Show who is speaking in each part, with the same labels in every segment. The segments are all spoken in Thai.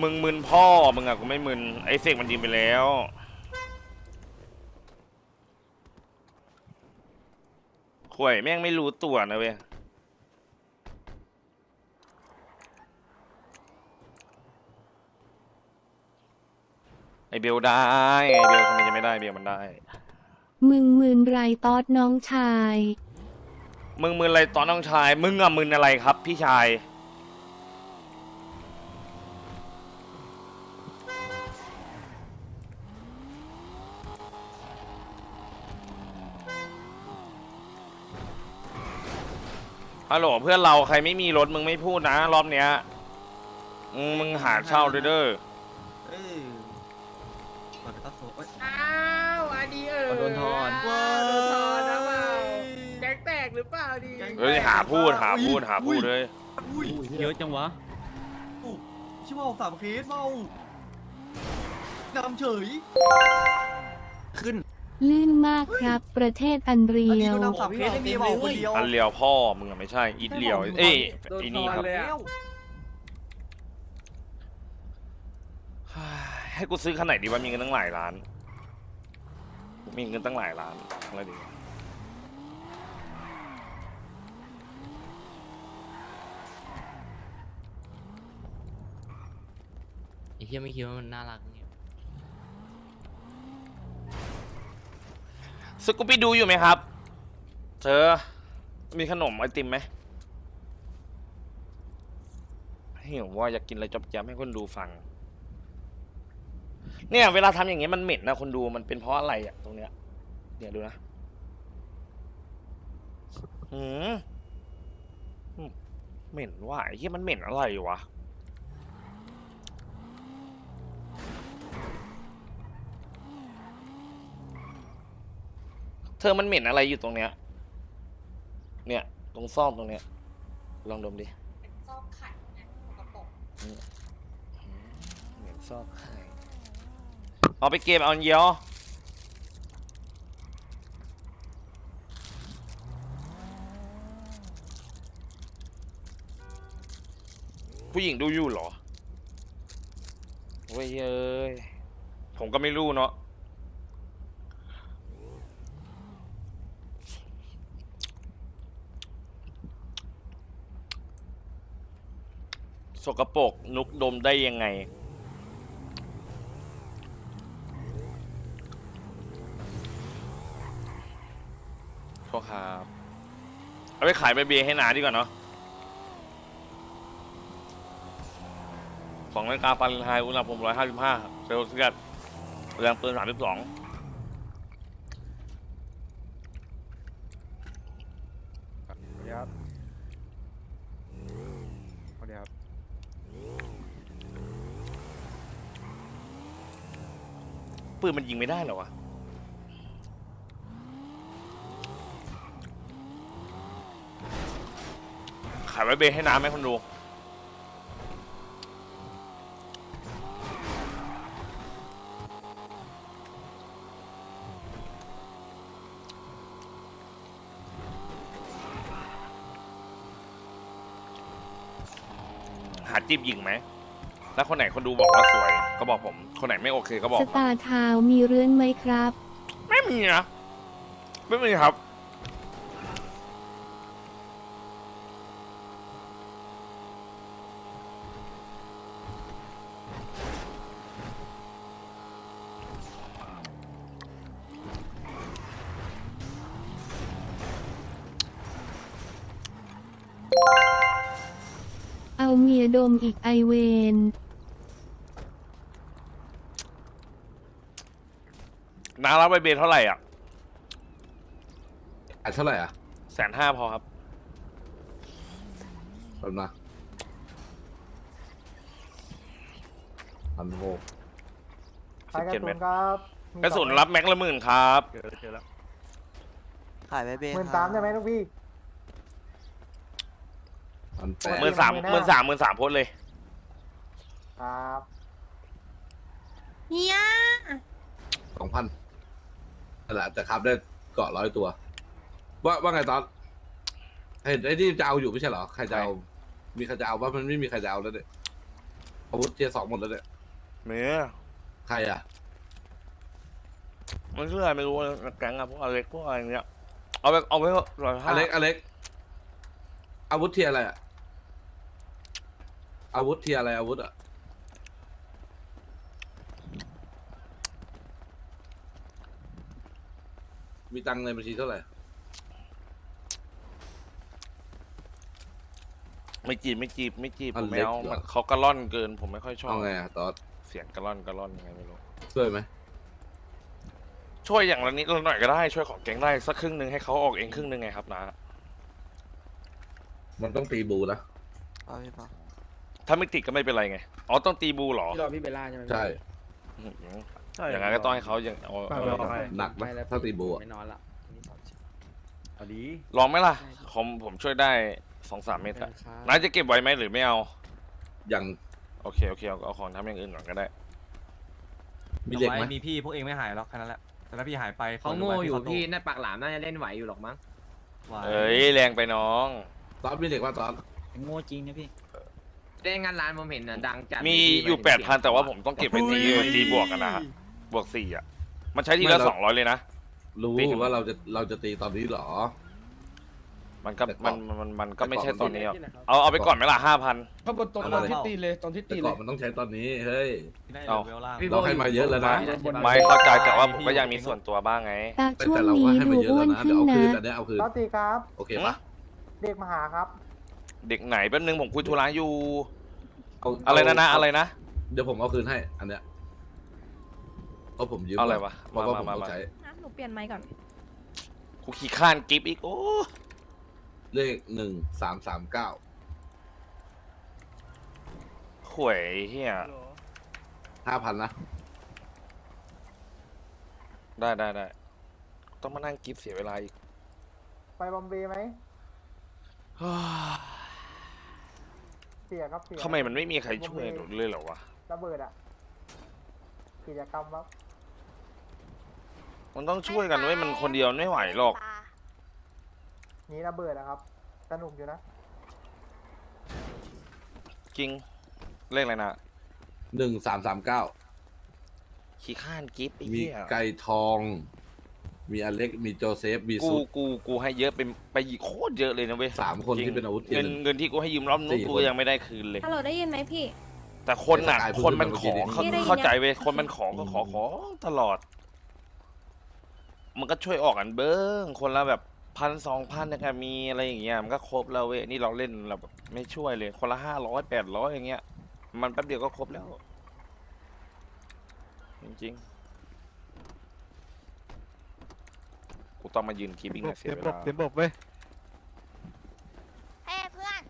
Speaker 1: มึงมึนพ่อ มึงอะกูไม่มึน ไอ้เสกมันยิงไปแล้ว ข่วยแม่งไม่รู้ตัวนะเว้ย ไอเบลได้ ไอเบลทำไมจะไม่ได้ เบลมันได้
Speaker 2: มึงมืนไรตอดน้องชาย
Speaker 1: มึงมึนอะไรตอนน้องชาย มึงอะมึนอะไรครับพี่ชาย ฮัลโหลเพื่อนเราใครไม่มีรถมึงไม่พูดนะ รอบเนี้ยมึงมึงหาเช่าด้วยเด้อ
Speaker 3: เออเปิดกระโซเอ้ย
Speaker 4: อ้าวอันนี้เออ
Speaker 3: โดนถอน
Speaker 4: ว้าวโดนถอนนะเปล่าแก๊งแตกหรือเปล่าดี
Speaker 1: เฮ้ยหาพูดหาพูดหาพูดเลย
Speaker 3: อุ้ย
Speaker 5: เยอะจังวะ
Speaker 3: ชิบะสามเคสเมานำเฉยขึ้น
Speaker 2: ลื่นมากครับ ประเทศอันเรี
Speaker 3: อันนี้
Speaker 2: ยว
Speaker 3: โดนนำสามเคสไม่มีเมาคนเดียว
Speaker 1: อันเลียวพ่อมึงอะไม่ใช่อีทเลียวเอ้ยไอ้นี่ครับ
Speaker 3: แล้ว
Speaker 1: ให้กูซื้อคันไหนดีวะมีเงินตั้งหลายล้านมีเงินตั้งหลายล้านอะไรดีวะ
Speaker 5: ไอ้เหี้ยไม่คิดว่ามันน่ารักเนี่ย
Speaker 1: สกูปี้ดูอยู่ไหมครับ เธอ มีขนมไอติมไหมหิวว่าอยากกินอะไรจอบแจมให้คนดูฟัง เนี่ย เวลาทำอย่างเงี้ยมันเหม็นนะคนดูมันเป็นเพราะอะไรอะตรงเนี้ยเนี่ยดูนะหืมเหม็นว่ะไอ้เหี้ยมันเหม็นอะไรวะ เธอมันเหม็นอะไรอยู่ตรงเนี้ย เนี่ย ตรงซ่อมตรงเนี้ย ลองดมดิ
Speaker 4: เป็นซอกไข่นะสกปรก
Speaker 1: อืมเหม็นซอกไข่เอาไปเก็บเอาเยียวผู้หญิงดูอยู่เหรอเว้ยเอ้ย ผมก็ไม่รู้เนาะ สกปรกนุกดมได้ยังไง โทษครับ เอาไปขายไปเบียให้นาดีกว่าเนาะ ของนาฬิกาฟาเรนไฮต์อุณหภูมิ155เซลเซียสแรงปืน
Speaker 6: 32
Speaker 1: ปืนมันยิงไม่ได้เหรอวะขายไว้เบให้น้ำไหมคนดูหาจีบหญิงไหม แล้วคนไหนคนดูบอกว่าสวย ก็บอกผมคนไหนไม่โอเคก็บอก
Speaker 2: ส
Speaker 1: มา
Speaker 2: ตาร์ทาวน์มีเรือนไหมครับ
Speaker 1: ไม่มีนะไม่มีครับ
Speaker 2: เอาเมียดมอีกไอเวน
Speaker 1: น้ารับใบเบนเท่าไหร่อะ
Speaker 7: อะเท่าไหร่อะ
Speaker 1: แสนห้าพอครับ
Speaker 7: แป๊บนะพันหก
Speaker 6: ขายกระ
Speaker 1: 17
Speaker 6: สุ
Speaker 1: เม็
Speaker 6: น
Speaker 1: ด
Speaker 6: ครับมี
Speaker 1: กระสุน
Speaker 6: ต่อไหม
Speaker 1: รับแม็กละหมื่นครับ
Speaker 6: เจอเจอแล้ว
Speaker 3: ขายไปเบ
Speaker 6: หมื่นสามได้ไหมลูกพี่
Speaker 7: พันแปด
Speaker 1: หมื่นสาม
Speaker 6: ไม่ได้
Speaker 1: หมื่นสามหมื่นสามพ้นเลย
Speaker 6: ครับ
Speaker 4: เฮีย
Speaker 7: สองพัน นั่นแหละจะครับได้เกาะร้อยตัว ว่าว่าไงตอนเห็นไอ้นี่จะเอาอยู่ไม่ใช่เหรอใครจะเอามีใครจะเอาว่ามันไม่มีใครจะเอาแล้วเนี่ยอาวุธเทียร์สองหมดแล้วเนี่ย
Speaker 1: เมีย
Speaker 7: ใครอะ
Speaker 1: มันชื่ออะไรไม่รู้นะแก๊งอะพวกอเล็กพวกอะไรเงี้ยเอาไปเอาไปเถอะร้อยห้า
Speaker 7: อเล็กอเล็กอาวุธเทียร์อะไรอะอาวุธเทียร์อะไรอาวุธอะ มีตังค์ในบัญชีเท่าไหร่
Speaker 1: ไม่จีบไม่จีบไม่จีบ
Speaker 7: อั
Speaker 1: ผ
Speaker 7: น
Speaker 1: ม
Speaker 7: เล็
Speaker 1: ไม่
Speaker 7: ก
Speaker 1: เอา
Speaker 7: เหรอ
Speaker 1: มันเขากระล่อนเกิน ผมไม่ค่อยชอบ
Speaker 7: เอาไงอะตอด
Speaker 1: เสียงกระล่อนกระล่อนยังไงไม่รู้
Speaker 7: ช่วยไหม
Speaker 1: ช่วยอย่างละนิดละหน่อยก็ได้ช่วยของแก๊งได้สักครึ่งหนึ่งให้เขาออกเองครึ่งหนึ่งไงครับนะ
Speaker 7: มันต้องตีบูนะ
Speaker 1: ถ้าไม่ติดก็ไม่เป็นไรไงอ๋อต้องตีบูเหรอ
Speaker 4: พี่รอพี่เบลล่าใช่ไหม
Speaker 7: ใช่
Speaker 1: อื้อหือ อย่างนั้นก็ต้องให้เขาอย่างเอาเอา
Speaker 7: หนักไหม
Speaker 4: ไม่แล้ว
Speaker 7: ถ้าตีบูอะ
Speaker 4: ไม่นอนละวันนี้สอนเช้า
Speaker 3: เอาดี
Speaker 1: ลองไหมล่ะผมผมช่วยได้สองสามเม็ดอะน้าจะเก็บไว้ไหมหรือไม่เอา
Speaker 7: อย่าง
Speaker 1: โอเคโอเคเอาเอาของทำอย่างอื่นก่อนก็ได้
Speaker 7: มีเหล็กไหม
Speaker 8: มีพี่พวกเองไม่หายหรอกแค่นั้นแหละ แต่ถ้าพี่หายไป
Speaker 5: เขาโง่อยู่พี่น่าปากหลามน่าจะเล่นไหวอยู่หรอกมั้ง
Speaker 1: เอ้ยแรงไปน้อง
Speaker 7: ตอดมีเหล็กว่าตอด
Speaker 5: โง่จริงนะพี่เล่นงานร้านผมเห็นน่ะดังจัด
Speaker 1: มีอยู่แปดพันแต่ว่าผมต้องเก็บไปตีตีบวกกันนะฮะบ วกสี่อะ มันใช้ทีละสองร้อยเลยนะ
Speaker 7: รู้
Speaker 1: ปีถึง
Speaker 7: ว่าเราจะเราจะตีตอนนี้เหรอ
Speaker 1: มันก็
Speaker 7: แต่ก่
Speaker 1: มั
Speaker 7: อนน
Speaker 1: มันมันก็ไม่ใช่
Speaker 7: แต่
Speaker 1: ต
Speaker 7: ก่
Speaker 1: อ
Speaker 7: อนน
Speaker 1: นี้หรอกเอาเอาไปก่อนไหมล่ะห้าพัน
Speaker 4: เขาบนตรง
Speaker 7: อะไร
Speaker 4: ตอนที่ตีเลยตอนที่
Speaker 7: แต่
Speaker 4: ตีเล
Speaker 7: ก่อย นมันต้องใช้ตอนนี้เฮ้ย
Speaker 8: ได้
Speaker 1: เอา
Speaker 8: เลเวลล่าง
Speaker 7: เราให้มาเยอะแล้วนะ
Speaker 1: ไม่เข้าใจแต่ว่าผมก็ยังมีส่วนตัวบ้างไง
Speaker 2: ตา
Speaker 7: แต่
Speaker 2: ช่วง
Speaker 7: แต่เราก็
Speaker 2: นี้
Speaker 7: ให้
Speaker 2: ดู
Speaker 7: มาเยอะ
Speaker 2: อ้ว
Speaker 7: แล้ว
Speaker 2: น
Speaker 7: นะ
Speaker 2: ขึ้
Speaker 7: เดี๋ย
Speaker 2: น
Speaker 7: วเอาคืน
Speaker 2: นะ
Speaker 7: อันเนี้ยเอาคืน
Speaker 6: ตอตีครับ
Speaker 7: โอเคปะ
Speaker 6: เด็กมาหาครับ
Speaker 1: เด็กไหนแป๊บนึงผมคุยธุระอยู่
Speaker 7: เอา
Speaker 1: อะไรนะนะอะไรนะ
Speaker 7: เดี๋ยวผมเอาคืนให้อันเนี้ย เพราะผมยืม
Speaker 1: เอาอะไรวะ
Speaker 7: เพราะว่าผม
Speaker 1: มามา
Speaker 7: ต้อง
Speaker 1: มา
Speaker 7: ใช้
Speaker 9: นะหนูเปลี่ยนไมค์ก่อน
Speaker 1: กูขี้ข้านกิฟอีกโอ้
Speaker 7: เลขหนึ่งสามสามเก้า
Speaker 1: ข่วยเฮีย
Speaker 7: ห้าพันนะ
Speaker 1: ได้ได้ได้ต้องมานั่งกิฟเสียเวลาอีก
Speaker 6: ไปบอมเบย์ไหมเสียครับเสีย
Speaker 1: ทำไมมันไม่มีใครช่วยหนูเลยเหรอวะ
Speaker 6: ระเบิดอะกิจกรรมครับ
Speaker 1: มันต้องช่วยกันไว้ยมันคนเดียวไม่ไหวหรอก
Speaker 6: นี่ระเบิดนะครับ สนุกอยู่นะ
Speaker 1: จริง เลขอะไรนะ
Speaker 7: หนึ่งสามสามเก้า
Speaker 1: ขี้ข้านกิฟไอ้
Speaker 7: มี
Speaker 1: เหี้ย
Speaker 7: ไก่ทอง มีอเล็กมีโจเซฟ มี
Speaker 1: กู
Speaker 7: ซุด
Speaker 1: กูกูให้เยอะเป็นไปโคตรเยอะเลยนะเว้ย
Speaker 7: สามคน
Speaker 1: จริง
Speaker 7: ที่เป็นอาวุธเทีย
Speaker 1: เงิ
Speaker 7: ร์
Speaker 1: น
Speaker 7: หนึ่ง
Speaker 1: เงินที่กูให้ยืมรอบนู้น
Speaker 7: สี่
Speaker 1: กู
Speaker 7: คน
Speaker 1: ยังไม่ได้คืนเลย
Speaker 9: ฮัลโหลได้ยินไหมพี่
Speaker 1: แต่คนน่ะ
Speaker 7: ไอ้สกายพูด
Speaker 1: คนมัน
Speaker 7: เมื่
Speaker 1: ข
Speaker 7: อกี้
Speaker 1: อ
Speaker 7: ดิ
Speaker 1: เขา
Speaker 9: พี่ได้ยิน
Speaker 1: เข้าใจเว้ยคนมันขอก็ขอขอตลอด มันก็ช่วยออกกันเบิ้งคนละแบบพันสองพันนะครับมีอะไรอย่างเงี้ยมันก็ครบแล้วเว้ยนี่เราเล่นเราแบบไม่ช่วยเลย คนละห้าร้อยแปดร้อยอย่างเงี้ย มันแป๊บเดียวก็ครบแล้ว จริงๆกูต้องมายืนคีบิ้งเสียเวลา
Speaker 8: เต็มบบเว้ย
Speaker 9: เฮ้เพื่อน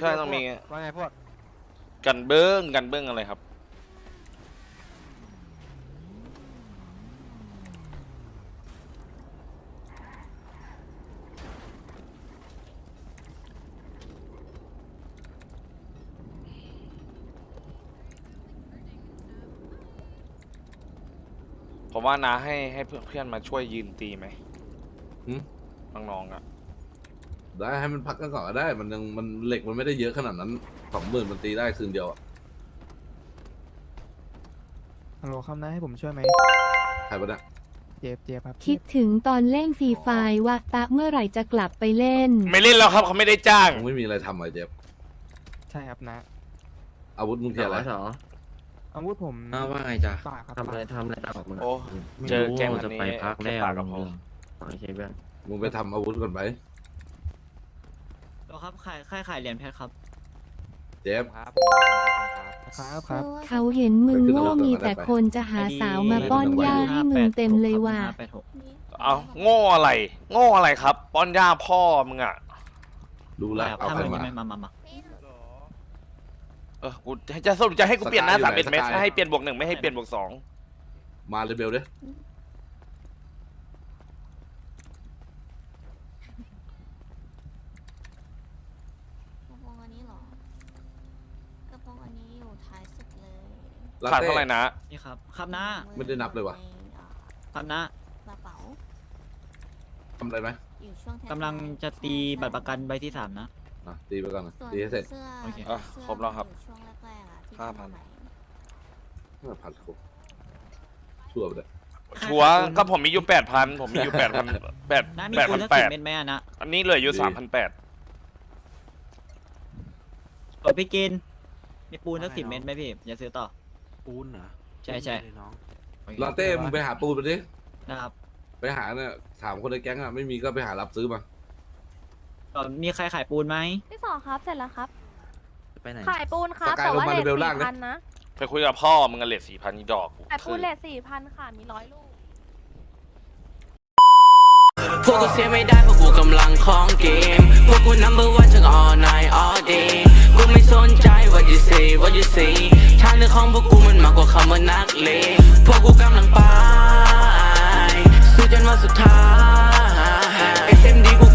Speaker 1: ใช่ต้องมี
Speaker 8: ว่าไงพวก
Speaker 1: กันเบิ้งกันเบิ้งอะไรครับ ผมว่านาให้ให้เพื่อนเพื่อนมาช่วยยืนตีไหม
Speaker 7: หืม
Speaker 1: น้องๆอะ
Speaker 7: ได้ให้มันพักกันก่อนก็ได้ มันยังมันเหล็กมันไม่ได้เยอะขนาดนั้นสองหมื่นมันตีได้คืนเดียวอะ
Speaker 8: ฮัลโหลคำนะให้ผมช่วยไหม
Speaker 7: ใครปะเนี่ย
Speaker 8: เจ็บเจ็บครับ
Speaker 2: คิดถึงตอนเล่นฟรีไฟร์ว่าตะเมื่อไหร่จะกลับไปเล่น
Speaker 1: ไม่เล่นแล้วครับเขาไม่ได้จ้าง
Speaker 7: มึงไม่มีอะไรทำอะไรเจ็บ
Speaker 8: ใช่ครับนะ
Speaker 7: อาวุธมึงเทียร์อะไร
Speaker 8: อาวุธผม
Speaker 5: อ้าวว่าไงจ๊ะ
Speaker 8: ปากครับ
Speaker 5: ทำอะไรทำอะไรตามออกมา
Speaker 1: โอ้ เจอแก๊งแบบนี้แค่ปากกับพอ
Speaker 5: โอเคเพื่อน
Speaker 7: มึงไปทำอาวุธก่อนไป
Speaker 5: ครับขายขายขายเหรียญเพชรครับ
Speaker 7: เจ็บ
Speaker 8: ครับครับครับ
Speaker 2: เขาเห็นมึงโง่มีแต่คนจะหาสาวมาป้อนย่าให้มึงเต็มเลยว่ะ
Speaker 1: เอาโง่อะไร โง่อะไรครับ ป้อนย่าพ่อมึงอะ
Speaker 7: รู้แล้วเอาใครมา
Speaker 5: มามามา
Speaker 1: เออกูจะสรุปจะให้กูเปลี่ยนหน้า
Speaker 7: สกา
Speaker 1: สายม
Speaker 7: อยู่
Speaker 1: เอ็ด
Speaker 7: ไหน
Speaker 1: เมตร
Speaker 7: สกาย
Speaker 1: ให้เปลี่ยนบวกหนึ่งไม่ให้เปลี่ยนบวกสอง
Speaker 7: มาเลยเบลเด้
Speaker 9: กระโปรงอันนี้เหรอกระโปรงอันนี้อยู่ท้ายสุดเลย
Speaker 1: ขาดเท่าไหร่นะ
Speaker 5: นี่ครับ ครับนะ
Speaker 7: ไม่ได้นับเลยว่ะ
Speaker 9: ในอ่า
Speaker 5: ครับนะ
Speaker 9: กระเป๋า
Speaker 7: ทำอะไรไหม
Speaker 9: อยู่ช่วงท้ายๆ
Speaker 5: กำลังจะตีบัตรประกันใบที่สามนะ
Speaker 7: อะตีไปก่อนนะ
Speaker 9: ส่วน
Speaker 7: ตีให้เสร็จ
Speaker 9: เสื้อ
Speaker 5: โอเค
Speaker 1: อะ
Speaker 9: เสื้อ
Speaker 1: ครบแล้วครับ
Speaker 9: มันอยู่ช่วงแรกๆอะที่
Speaker 1: ห้าพัน
Speaker 7: ห้าพันครบชั่วไปเลย
Speaker 1: ชัวร์ก็ผมมีอยู่แปดพันผมมีอยู่แปดพันแปด
Speaker 10: น้ามี
Speaker 1: แปด
Speaker 10: ปู
Speaker 1: พั
Speaker 10: น
Speaker 1: น
Speaker 10: สัก
Speaker 1: แป
Speaker 10: สิบ
Speaker 1: ด
Speaker 10: เม็ดไหมอะนะ
Speaker 1: อันนี้เหลืออยู่สามพันแปด
Speaker 10: เปิดไปกิน มีปูนสักสิบเม็ดไหมพี่อย่าซื้อต่อ
Speaker 11: ปูนเหรอ
Speaker 10: ใช่ใช่
Speaker 11: เลยน้อง
Speaker 7: ลาเต้มึงไปหาปูนมาดิ
Speaker 10: นะครับ
Speaker 7: ไปหาเนี่ยถามคนในแก๊งอะไม่มีก็ไปหารับซื้อมา
Speaker 10: เอ่อมีใครขายปูนไหม
Speaker 9: พี่สองครับเสร็จแล้วครับ
Speaker 11: ไปไหน
Speaker 12: ขายปูนครับ
Speaker 7: สกาย
Speaker 12: แต่ว่า
Speaker 7: ลงมา
Speaker 12: เลท
Speaker 7: เลเวลล่าง
Speaker 12: สี่
Speaker 7: นะ
Speaker 12: พันนะ
Speaker 1: ไปคุยกับพ่อมึงกันเลทสี่พันอีดอก
Speaker 12: ขายปูนเลทสี่พันค่ะมีร้อยลูก
Speaker 4: พวกกูเสียไม่ได้เพราะกูกำลังของเกม พวกกู number one ทั้ง all night all day กูไม่สนใจ what you say what you say ทางเดินของพวกกูมันมากกว่าคำว่านักเลงพวกกูกำลังไปสู้จนวันสุดท้าย SMD กู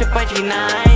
Speaker 4: กำ